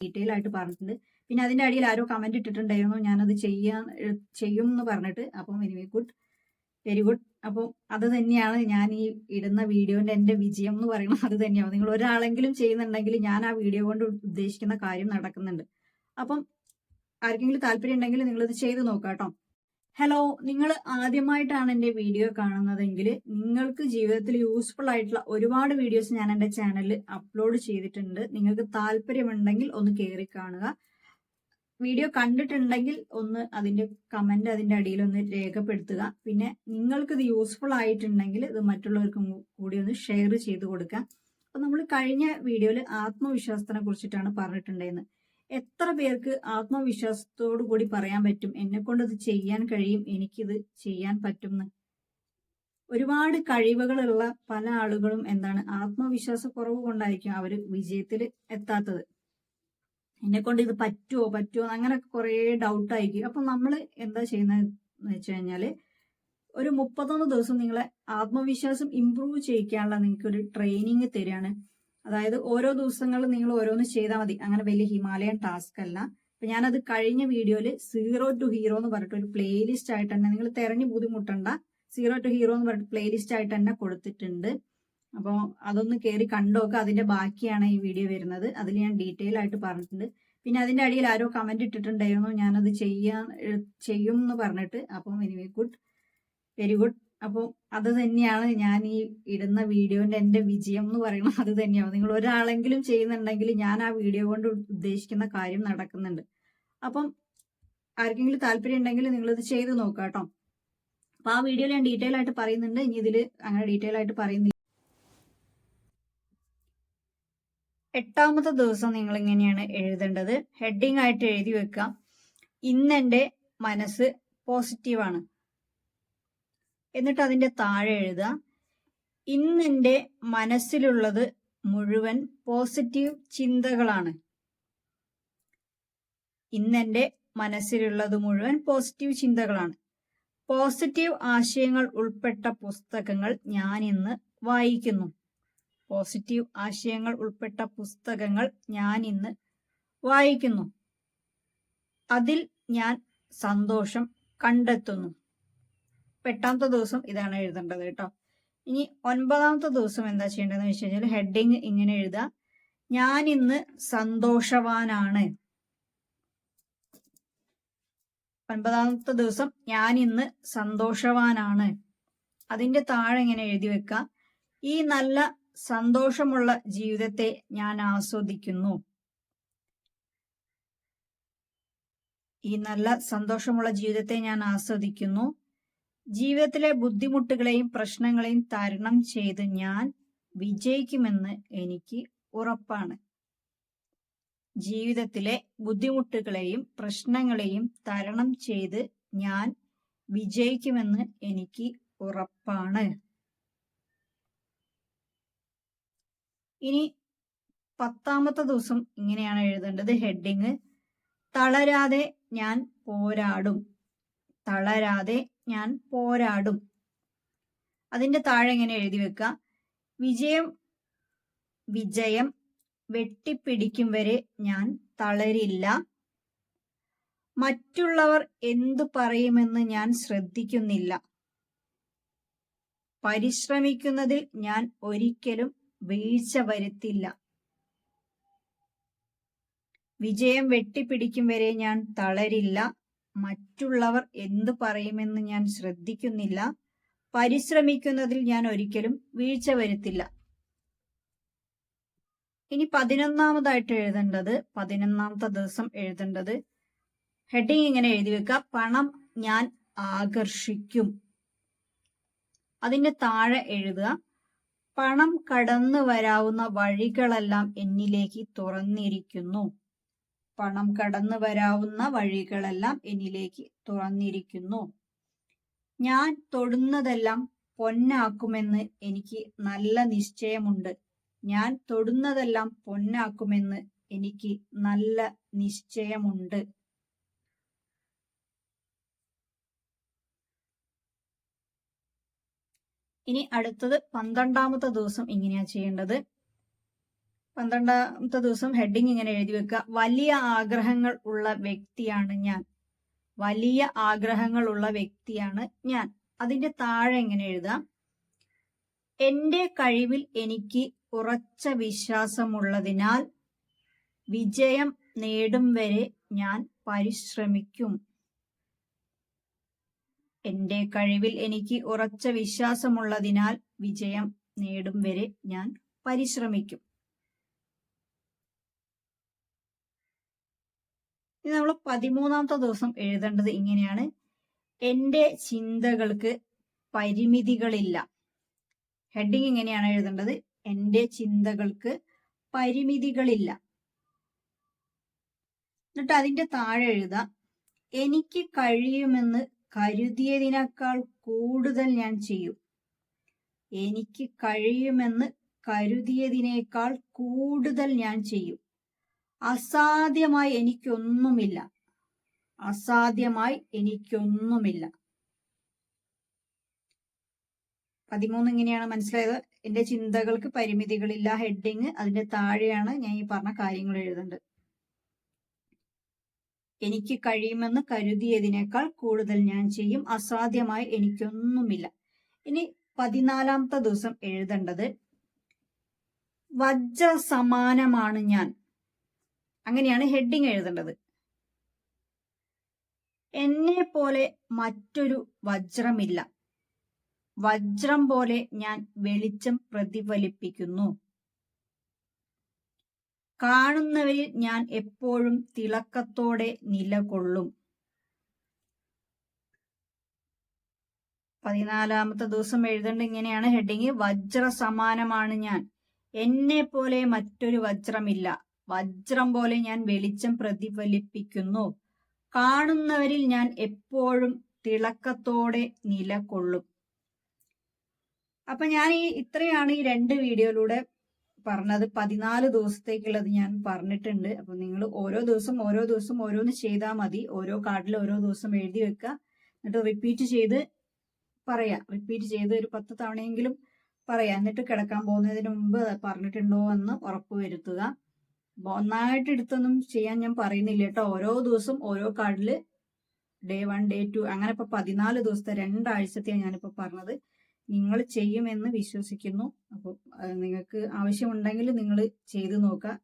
Detail ആയിട്ട് പറഞ്ഞിട്ടുണ്ട്. പിന്നെ അതിന്റെ അടിയിൽ ആരോ കമന്റ് ഇട്ടിട്ടുണ്ടായിരുന്നു ഞാനത് ചെയ്യാൻ ചെയ്യും എന്ന് പറഞ്ഞിട്ട്. അപ്പം എനിവേ ഗുഡ് വെരി ഗുഡ് അപ്പോൾ അത് തന്നെയാണ് ഞാൻ ഈ ഇടുന്ന വീഡിയോന്റെ എന്റെ വിജയം എന്ന് പറയുന്നത്. അത് തന്നെയാണ്. നിങ്ങൾ ഒരാളെങ്കിലും ചെയ്യുന്നുണ്ടെങ്കിൽ ഞാൻ ആ വീഡിയോ കൊണ്ട് ഉദ്ദേശിക്കുന്ന കാര്യം നടക്കുന്നുണ്ട്. അപ്പം ആർക്കെങ്കിലും താല്പര്യം ഉണ്ടെങ്കിൽ നിങ്ങളിത് ചെയ്ത് നോക്കാം കേട്ടോ ഹലോ നിങ്ങൾ ആദ്യമായിട്ടാണ് എന്റെ വീഡിയോ കാണുന്നതെങ്കിൽ നിങ്ങൾക്ക് ജീവിതത്തിൽ യൂസ്ഫുൾ ആയിട്ടുള്ള ഒരുപാട് വീഡിയോസ് ഞാൻ എന്റെ ചാനലിൽ അപ്ലോഡ് ചെയ്തിട്ടുണ്ട്. നിങ്ങൾക്ക് താല്പര്യമുണ്ടെങ്കിൽ ഒന്ന് കയറി കാണുക. വീഡിയോ കണ്ടിട്ടുണ്ടെങ്കിൽ ഒന്ന് അതിന്റെ കമന്റ് അതിന്റെ അടിയിൽ ഒന്ന് രേഖപ്പെടുത്തുക. പിന്നെ നിങ്ങൾക്ക് ഇത് യൂസ്ഫുൾ ആയിട്ടുണ്ടെങ്കിൽ ഇത് മറ്റുള്ളവർക്കും കൂടി ഒന്ന് ഷെയർ ചെയ്ത് കൊടുക്കുക. അപ്പൊ നമ്മൾ കഴിഞ്ഞ വീഡിയോയിൽ ആത്മവിശ്വാസത്തിനെ കുറിച്ചിട്ടാണ് പറഞ്ഞിട്ടുണ്ടായിരുന്നത്. എത്ര പേർക്ക് ആത്മവിശ്വാസത്തോടു കൂടി പറയാൻ പറ്റും? എന്നെ കൊണ്ടത് ചെയ്യാൻ കഴിയും? എനിക്കിത് ചെയ്യാൻ പറ്റും ഒരുപാട് കഴിവുകളുള്ള പല ആളുകളും എന്താണ് ആത്മവിശ്വാസ കുറവ് കൊണ്ടായിരിക്കും അവർ വിജയത്തിൽ എത്താത്തത്. എന്നെ കൊണ്ട് ഇത് പറ്റുമോ പറ്റുമോ അങ്ങനെ കുറേ ഡൗട്ട് ആയിരിക്കും അപ്പൊ നമ്മൾ എന്താ ചെയ്യുന്നത് എന്ന് വെച്ച് കഴിഞ്ഞാൽ ഒരു മുപ്പത്തൊന്ന് ദിവസം നിങ്ങളെ ആത്മവിശ്വാസം ഇമ്പ്രൂവ് ചെയ്യിക്കാനുള്ള നിങ്ങൾക്ക് ഒരു ട്രെയിനിങ് തരികയാണ് അതായത് ഓരോ ദിവസങ്ങളും നിങ്ങൾ ഓരോന്ന് ചെയ്താൽ മതി. അങ്ങനെ വലിയ ഹിമാലയൻ ടാസ്ക് അല്ല. അപ്പൊ ഞാനത് കഴിഞ്ഞ വീഡിയോയിൽ സീറോ ടു ഹീറോ എന്ന് പറഞ്ഞിട്ട് ഒരു പ്ലേലിസ്റ്റ് ആയിട്ട് തന്നെ നിങ്ങൾ തെരഞ്ഞു ബുദ്ധിമുട്ടണ്ട. സീറോ ടു ഹീറോ എന്ന് പറഞ്ഞിട്ട് പ്ലേലിസ്റ്റ് ആയിട്ട് തന്നെ കൊടുത്തിട്ടുണ്ട്. അപ്പോൾ അതൊന്ന് കയറി കണ്ടോക്ക്. അതിന്റെ ബാക്കിയാണ് ഈ വീഡിയോ വരുന്നത്. അതിൽ ഞാൻ ഡീറ്റെയിൽ ആയിട്ട് പറഞ്ഞിട്ടുണ്ട്. പിന്നെ അതിന്റെ അടിയിൽ ആരോ കമന്റ് ഇട്ടിട്ടുണ്ടായിരുന്നു. ഞാനത് ചെയ്യാൻ ചെയ്യും എന്ന് പറഞ്ഞിട്ട്. അപ്പം എനിവേ ഗുഡ് വെരി ഗുഡ് അപ്പോൾ അത് തന്നെയാണ് ഞാൻ ഈ ഇടുന്ന വീഡിയോന്റെ എന്റെ വിജയം എന്ന് പറയുന്നത് അത് തന്നെയാണ്. നിങ്ങൾ ഒരാളെങ്കിലും ചെയ്യുന്നുണ്ടെങ്കിൽ ഞാൻ ആ വീഡിയോ കൊണ്ട് ഉദ്ദേശിക്കുന്ന കാര്യം നടക്കുന്നുണ്ട്. അപ്പം ആർക്കെങ്കിലും താല്പര്യം ഉണ്ടെങ്കിൽ നിങ്ങളിത് ചെയ്ത് നോക്കാം കേട്ടോ. ആ വീഡിയോയിൽ ഞാൻ ഡീറ്റെയിൽ ആയിട്ട് പറയുന്നുണ്ട്. ഇനി ഇതിൽ അങ്ങനെ ഡീറ്റെയിൽ ആയിട്ട് പറയുന്നില്ല. എട്ടാമത്തെ ദിവസം നിങ്ങൾ ഇങ്ങനെയാണ് എഴുതേണ്ടത്. ഹെഡിങ് ആയിട്ട് എഴുതി വെക്കാം ഇന്നെന്റെ മനസ്സ് പോസിറ്റീവാണ് എന്നിട്ട് അതിന്റെ താഴെ എഴുതുക. ഇന്നെന്റെ മനസ്സിലുള്ളത് മുഴുവൻ പോസിറ്റീവ് ചിന്തകളാണ്. ഇന്നെന്റെ മനസ്സിലുള്ളത് മുഴുവൻ പോസിറ്റീവ് ചിന്തകളാണ്. പോസിറ്റീവ് ആശയങ്ങൾ ഉൾപ്പെട്ട പുസ്തകങ്ങൾ ഞാൻ ഇന്ന് വായിക്കുന്നു. പോസിറ്റീവ് ആശയങ്ങൾ ഉൾപ്പെട്ട പുസ്തകങ്ങൾ ഞാൻ ഇന്ന് വായിക്കുന്നു. അതിൽ ഞാൻ സന്തോഷം കണ്ടെത്തുന്നു. എട്ടാമത്തെ ദിവസം ഇതാണ് എഴുതേണ്ടത് കേട്ടോ. ഇനി ഒൻപതാമത്തെ ദിവസം എന്താ ചെയ്യേണ്ടതെന്ന് വെച്ച് കഴിഞ്ഞാൽ ഹെഡിങ് ഇങ്ങനെ എഴുതാ ഞാൻ ഇന്ന് സന്തോഷവാനാണ്. ഒൻപതാമത്തെ ദിവസം ഞാൻ ഇന്ന് സന്തോഷവാനാണ്. അതിന്റെ താഴെ ഇങ്ങനെ എഴുതി വെക്കുക. ഈ നല്ല സന്തോഷമുള്ള ജീവിതത്തെ ഞാൻ ആസ്വദിക്കുന്നു. ഈ നല്ല സന്തോഷമുള്ള ജീവിതത്തെ ഞാൻ ആസ്വദിക്കുന്നു. ജീവിതത്തിലെ ബുദ്ധിമുട്ടുകളെയും പ്രശ്നങ്ങളെയും തരണം ചെയ്ത് ഞാൻ വിജയിക്കുമെന്ന് എനിക്ക് ഉറപ്പാണ്. ജീവിതത്തിലെ ബുദ്ധിമുട്ടുകളെയും പ്രശ്നങ്ങളെയും തരണം ചെയ്ത് ഞാൻ വിജയിക്കുമെന്ന് എനിക്ക് ഉറപ്പാണ്. ഇനി പത്താമത്തെ ദിവസം ഇങ്ങനെയാണ് എഴുതേണ്ടത്. ഹെഡിങ്. തളരാതെ ഞാൻ പോരാടും. തളരാതെ ഞാൻ പോരാടും. അതിന്റെ താഴെ ഇങ്ങനെ എഴുതി വെക്കുക വിജയം വിജയം വെട്ടിപ്പിടിക്കും വരെ ഞാൻ തളരില്ല. മറ്റുള്ളവർ എന്തു പറയുമെന്ന് ഞാൻ ശ്രദ്ധിക്കുന്നില്ല. പരിശ്രമിക്കുന്നതിൽ ഞാൻ ഒരിക്കലും വീഴ്ച വരുത്തില്ല. വിജയം വെട്ടിപ്പിടിക്കും വരെ ഞാൻ തളരില്ല. മറ്റുള്ളവർ എന്തു പറയുമെന്ന് ഞാൻ ശ്രദ്ധിക്കുന്നില്ല. പരിശ്രമിക്കുന്നതിൽ ഞാൻ ഒരിക്കലും വീഴ്ച വരുത്തില്ല. ഇനി പതിനൊന്നാമതായിട്ട് എഴുതേണ്ടത് പതിനൊന്നാമത്തെ ദിവസം എഴുതേണ്ടത് ഹെഡിങ് ഇങ്ങനെ എഴുതി വെക്കുക. പണം ഞാൻ ആകർഷിക്കും. അതിന്റെ താഴെ എഴുതുക. പണം കടന്നു വരാവുന്ന വഴികളെല്ലാം എന്നിലേക്ക് തുറന്നിരിക്കുന്നു. പണം കടന്നു വരാവുന്ന വഴികളെല്ലാം എന്നിലേക്ക് തുറന്നിരിക്കുന്നു. ഞാൻ തൊടുന്നതെല്ലാം പൊന്നാക്കുമെന്ന് എനിക്ക് നല്ല നിശ്ചയമുണ്ട്. ഞാൻ തൊടുന്നതെല്ലാം പൊന്നാക്കുമെന്ന് എനിക്ക് നല്ല നിശ്ചയമുണ്ട്. ഇനി അടുത്തത് പന്ത്രണ്ടാമത്തെ ദിവസം ഇങ്ങനെയാ ചെയ്യേണ്ടത്. പന്ത്രണ്ടാമത്തെ ദിവസം ഹെഡിങ് ഇങ്ങനെ എഴുതി വെക്കുക. വലിയ ആഗ്രഹങ്ങൾ ഉള്ള വ്യക്തിയാണ് ഞാൻ. വലിയ ആഗ്രഹങ്ങൾ ഉള്ള വ്യക്തിയാണ് ഞാൻ. അതിന്റെ താഴെ എങ്ങനെ എഴുതാം. എന്റെ കഴിവിൽ എനിക്ക് ഉറച്ച വിശ്വാസമുള്ളതിനാൽ വിജയം നേടും വരെ ഞാൻ പരിശ്രമിക്കും. എന്റെ കഴിവിൽ എനിക്ക് ഉറച്ച വിശ്വാസമുള്ളതിനാൽ വിജയം നേടും വരെ ഞാൻ പരിശ്രമിക്കും. ഇനി നമ്മൾ പതിമൂന്നാമത്തെ ദിവസം എഴുതേണ്ടത് ഇങ്ങനെയാണ്. എന്റെ ചിന്തകൾക്ക് പരിമിതികളില്ല. ഹെഡിങ് ഇങ്ങനെയാണ് എഴുതേണ്ടത്. എന്റെ ചിന്തകൾക്ക് പരിമിതികളില്ല. എന്നിട്ട് അതിന്റെ താഴെ എഴുതാം. എനിക്ക് കഴിയുമെന്ന് കരുതിയതിനേക്കാൾ കൂടുതൽ ഞാൻ ചെയ്യും. എനിക്ക് കഴിയുമെന്ന് കരുതിയതിനേക്കാൾ കൂടുതൽ ഞാൻ ചെയ്യും. അസാധ്യമായി എനിക്കൊന്നുമില്ല. അസാധ്യമായി എനിക്കൊന്നുമില്ല. പതിമൂന്ന് ഇങ്ങനെയാണ് മനസ്സിലായത്. എന്റെ ചിന്തകൾക്ക് പരിമിതികളില്ല. ഹെഡിങ് അതിന്റെ താഴെയാണ് ഞാൻ ഈ പറഞ്ഞ കാര്യങ്ങൾ എഴുതുന്നത്. എനിക്ക് കഴിയുമെന്ന് കരുതിയതിനേക്കാൾ കൂടുതൽ ഞാൻ ചെയ്യും. അസാധ്യമായി എനിക്കൊന്നുമില്ല. ഇനി പതിനാലാമത്തെ ദിവസം എഴുതേണ്ടത് വജ്ര സമാനമാണ് ഞാൻ. അങ്ങനെയാണ് ഹെഡിങ് എഴുതേണ്ടത്. എന്നെ പോലെ മറ്റൊരു വജ്രമില്ല. വജ്രം പോലെ ഞാൻ വെളിച്ചം പ്രതിഫലിപ്പിക്കുന്നു. കാണുന്നവരിൽ ഞാൻ എപ്പോഴും തിളക്കത്തോടെ നിലകൊള്ളും. പതിനാലാമത്തെ ദിവസം എഴുതേണ്ട ഇങ്ങനെയാണ്. ഹെഡിങ് വജ്ര സമാനമാണ് ഞാൻ. എന്നെ പോലെ മറ്റൊരു വജ്രമില്ല. വജ്രം പോലെ ഞാൻ വെളിച്ചം പ്രതിഫലിപ്പിക്കുന്നു. കാണുന്നവരിൽ ഞാൻ എപ്പോഴും തിളക്കത്തോടെ നിലകൊള്ളും. അപ്പൊ ഞാൻ ഈ ഇത്രയാണ് ഈ രണ്ട് വീഡിയോയിലൂടെ പറഞ്ഞത്. പതിനാല് ദിവസത്തേക്കുള്ളത് ഞാൻ പറഞ്ഞിട്ടുണ്ട്. അപ്പൊ നിങ്ങൾ ഓരോ ദിവസം ഓരോ ദിവസം ഓരോന്ന് ചെയ്താൽ മതി. ഓരോ കാർഡിൽ ഓരോ ദിവസം എഴുതി വെക്കുക എന്നിട്ട് റിപ്പീറ്റ് ചെയ്ത് പറയാം. റിപ്പീറ്റ് ചെയ്ത് ഒരു പത്ത് തവണയെങ്കിലും പറയാം. എന്നിട്ട് കിടക്കാൻ പോകുന്നതിന് മുമ്പ് പറഞ്ഞിട്ടുണ്ടോ എന്ന് ഉറപ്പ് വരുത്തുക. ഒന്നായിട്ട് എടുത്തൊന്നും ചെയ്യാൻ ഞാൻ പറയുന്നില്ല കേട്ടോ. ഓരോ ദിവസം ഓരോ കാർഡിൽ ഡേ വൺ ഡേ ടു അങ്ങനെ ഇപ്പൊ പതിനാല് ദിവസത്തെ രണ്ടാഴ്ചത്തെയാണ് ഞാനിപ്പോ പറഞ്ഞത്. നിങ്ങൾ ചെയ്യുമെന്ന് വിശ്വസിക്കുന്നു. അപ്പോൾ നിങ്ങൾക്ക് ആവശ്യമുണ്ടെങ്കിൽ നിങ്ങൾ ചെയ്തു നോക്കുക.